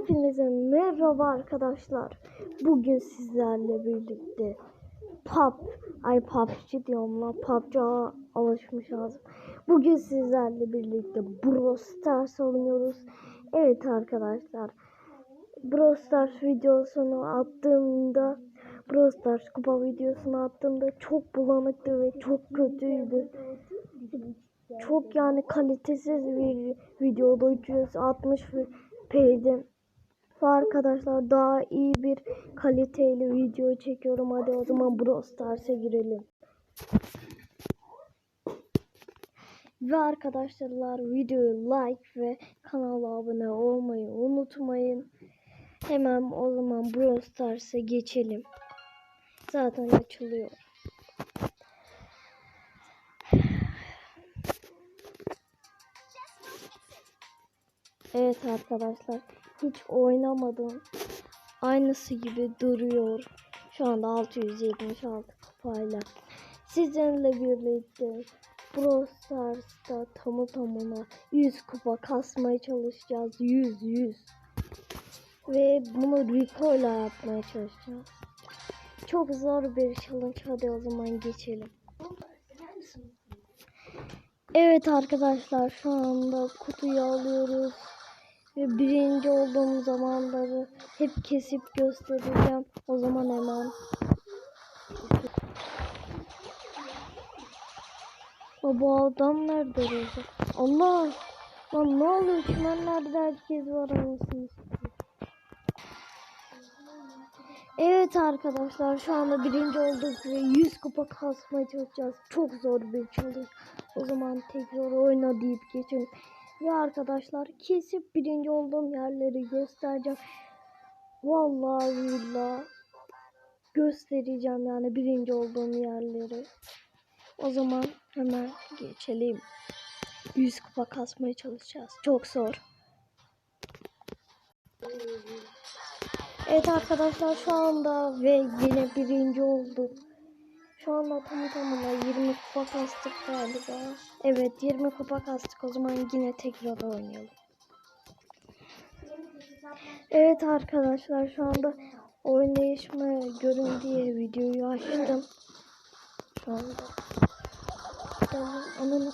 Hepinize merhaba arkadaşlar. Bugün sizlerle birlikte pub, ay PUBG diyorum lan PUBG'a alışmış ağzım. Bugün sizlerle birlikte Brawl Stars oynuyoruz. Evet arkadaşlar. Brawl Stars videosunu attığımda Brawl Stars kupa videosunu attığımda çok bulanıktı ve çok kötüydü. Çok yani kalitesiz bir videoda 360 p'ydi. Arkadaşlar daha iyi bir kaliteli video çekiyorum. Hadi o zaman Brawl Stars'a girelim. Ve arkadaşlar videoyu like ve kanala abone olmayı unutmayın. Hemen o zaman Brawl Stars'a geçelim. Zaten açılıyor. Evet arkadaşlar hiç oynamadım. Aynısı gibi duruyor. Şu anda 676 kupayla. Sizinle birlikte Brawl Stars'ta tamı tamına 100 kupa kasmaya çalışacağız. 100 100. Ve bunu Rico ile yapmaya çalışacağız. Çok zor bir challenge. Hadi o zaman geçelim. Evet arkadaşlar şu anda kutuyu alıyoruz. Ve birinci olduğum zamanları hep kesip göstereceğim. O zaman hemen. Bu adam nerede olacak? Allah! Lan ne oluyor? Çimenlerde herkes var anasını. Evet arkadaşlar şu anda birinci olduk ve 100 kupa kasmaya çalışacağız. Çok zor bir challenge. O zaman tekrar oyna deyip geçelim. Ve arkadaşlar kesip birinci olduğum yerleri göstereceğim. Vallahi billahi göstereceğim yani birinci olduğum yerleri. O zaman hemen geçelim. 100 kupa kasmaya çalışacağız. Çok zor. Evet arkadaşlar şu anda ve yine birinci olduk. Şu anda tam tamına 20 kupa kastık galiba. Evet 20 kupa kastık o zaman yine tekrar oynayalım. Evet arkadaşlar şu anda oynayışma görün diye videoyu açtım. Şu anda. Ananı...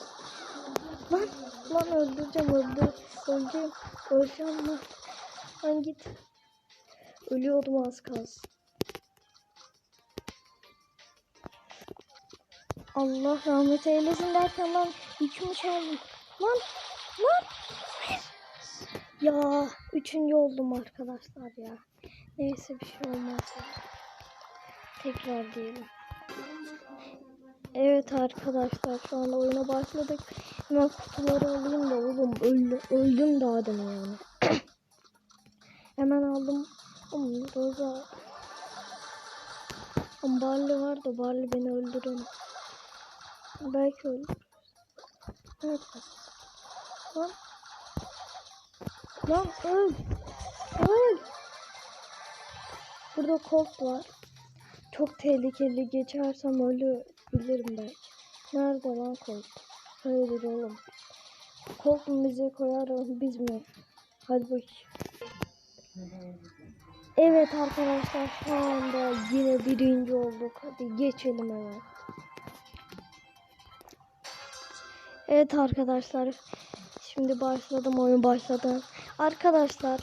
Lan, lan öldüreceğim öldür. Öleceğim. Öleceğim lan. Lan git. Ölüyordum az kalsın. Allah rahmet eylesin derken lan yükümü çaldım. Lan lan. Ya üçüncü oldum arkadaşlar ya. Neyse bir şey olmaz. Tekrar diyelim. Evet arkadaşlar şu anda oyuna başladık. Hemen kutuları alayım da oğlum öldü, öldüm daha demin yani. Hemen aldım. Oğlum Roza. Barley var da Barley beni öldürür. Belki öldürür. Evet. Lan. Lan öl. Öl. Burada Colt var. Çok tehlikeli geçersem ölebilirim belki. Nerede lan Colt? Hayırdır oğlum. Colt mu bize koyar biz mi? Hadi bakayım. Evet arkadaşlar şu anda yine birinci olduk. Hadi geçelim hemen. Evet arkadaşlar. Şimdi başladım oyun başladı. Arkadaşlar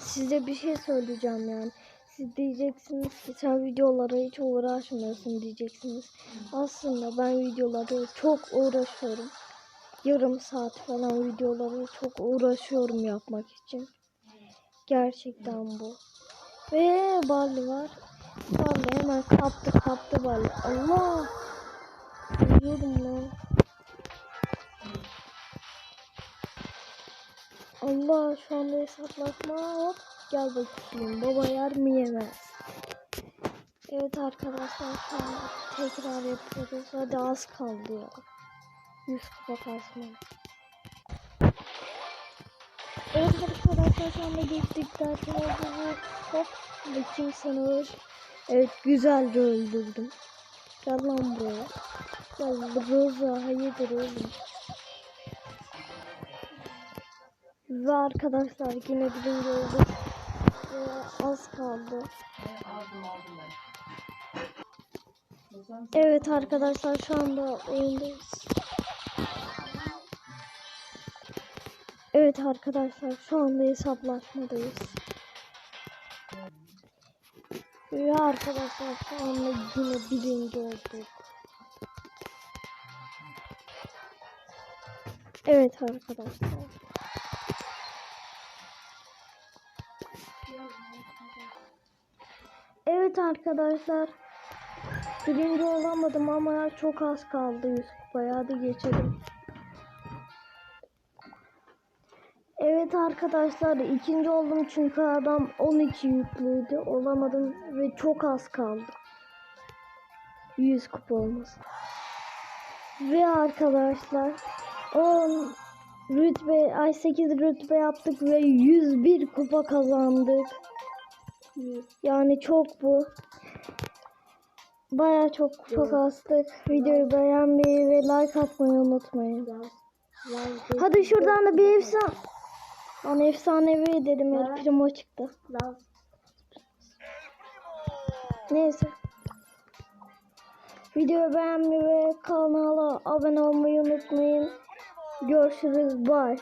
size bir şey söyleyeceğim yani. Siz diyeceksiniz ki sen videolara hiç uğraşmıyorsun diyeceksiniz. Aslında ben videoları çok uğraşıyorum. Yarım saat falan videoları çok uğraşıyorum yapmak için. Gerçekten bu. Ve Barley var. Barley hemen kaptı kaptı Barley. Allah! Ölüyorum lan. Allah şu anda hesaplaşma hop gel bakayım baba yer mi yemez. Evet arkadaşlar şu an tekrar yapıyoruz. Hadi az kaldı ya. 100 kupa kasma. Evet arkadaşlar şu anda geçtik derken oldu hop bakayım sana Evet güzelce öldürdüm. Gel lan buraya. Gel Rosa hayırdır oğlum. Ve arkadaşlar yine birinci olduk. Ee, az kaldı. Evet arkadaşlar şu anda oyundayız. Evet arkadaşlar şu anda hesaplaşmadayız. Ve arkadaşlar şu anda yine birinci olduk. Evet arkadaşlar. Evet arkadaşlar. Birinci olamadım ama çok az kaldı 100 kupaya. Geçelim. Evet arkadaşlar ikinci oldum çünkü adam 12 yüklüydü. Olamadım ve çok az kaldı. 100 kupa. Ve arkadaşlar 10 rütbe ay 8 rütbe yaptık ve 101 kupa kazandık. Yani çok bu. Baya çok çok astık. Videoyu beğenmeyi ve like atmayı unutmayın. Hadi şuradan da bir efsane. Lan efsanevi dedim El Primo çıktı. Neyse. Videoyu beğenmeyi ve kanala abone olmayı unutmayın. Görüşürüz. Bye.